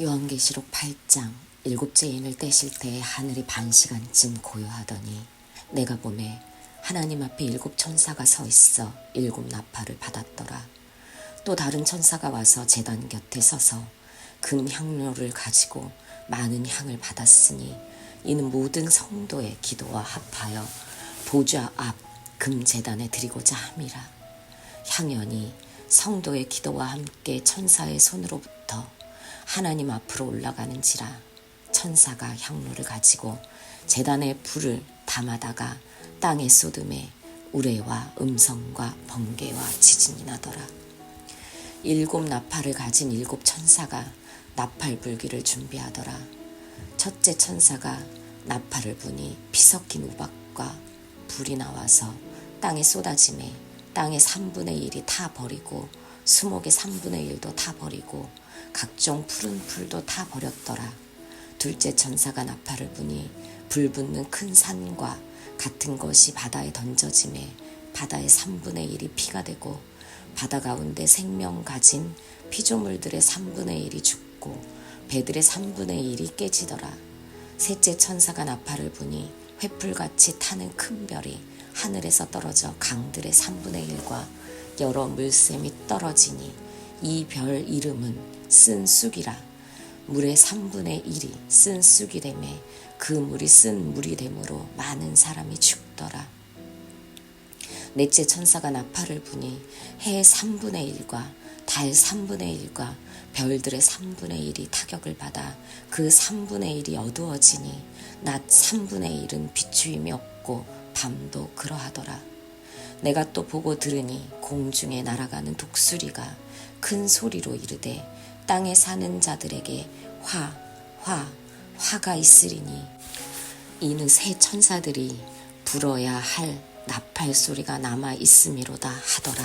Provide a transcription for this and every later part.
요한계시록 8장 일곱째 인을 떼실 때 하늘이 반 시간쯤 고요하더니 내가 봄에 하나님 앞에 일곱 천사가 서 있어 일곱 나팔을 받았더라. 또 다른 천사가 와서 제단 곁에 서서 금 향료를 가지고 많은 향을 받았으니 이는 모든 성도의 기도와 합하여 보좌 앞 금제단에 드리고자 함이라. 향연이 성도의 기도와 함께 천사의 손으로부터 하나님 앞으로 올라가는지라 천사가 향로를 가지고 제단에 불을 담아다가 땅에 쏟음에 우레와 음성과 번개와 지진이 나더라. 일곱 나팔을 가진 일곱 천사가 나팔 불기를 준비하더라. 첫째 천사가 나팔을 부니 피 섞인 우박과 불이 나와서 땅에 쏟아짐에 땅의 3분의 1이 타 버리고 수목의 3분의 1도 타 버리고 각종 푸른 풀도 타 버렸더라. 둘째 천사가 나팔을 부니 불 붙는 큰 산과 같은 것이 바다에 던져짐에 바다의 3분의 1이 피가 되고 바다 가운데 생명 가진 피조물들의 3분의 1이 죽고 배들의 3분의 1이 깨지더라. 셋째 천사가 나팔을 부니 횃불같이 타는 큰 별이 하늘에서 떨어져 강들의 3분의 1과 여러 물샘이 떨어지니 이 별 이름은 쓴 쑥이라 물의 3분의 1이 쓴 쑥이 되매 그 물이 쓴 물이 되므로 많은 사람이 죽더라. 넷째 천사가 나팔을 부니 해의 3분의 1과 달 3분의 1과 별들의 3분의 1이 타격을 받아 그 3분의 1이 어두워지니 낮 3분의 1은 비추임이 없고 밤도 그러하더라. 내가 또 보고 들으니 공중에 날아가는 독수리가 큰 소리로 이르되 땅에 사는 자들에게 화, 화, 화가 있으리니 이는 새 천사들이 불어야 할 나팔 소리가 남아 있음이로다 하더라.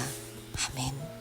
아멘.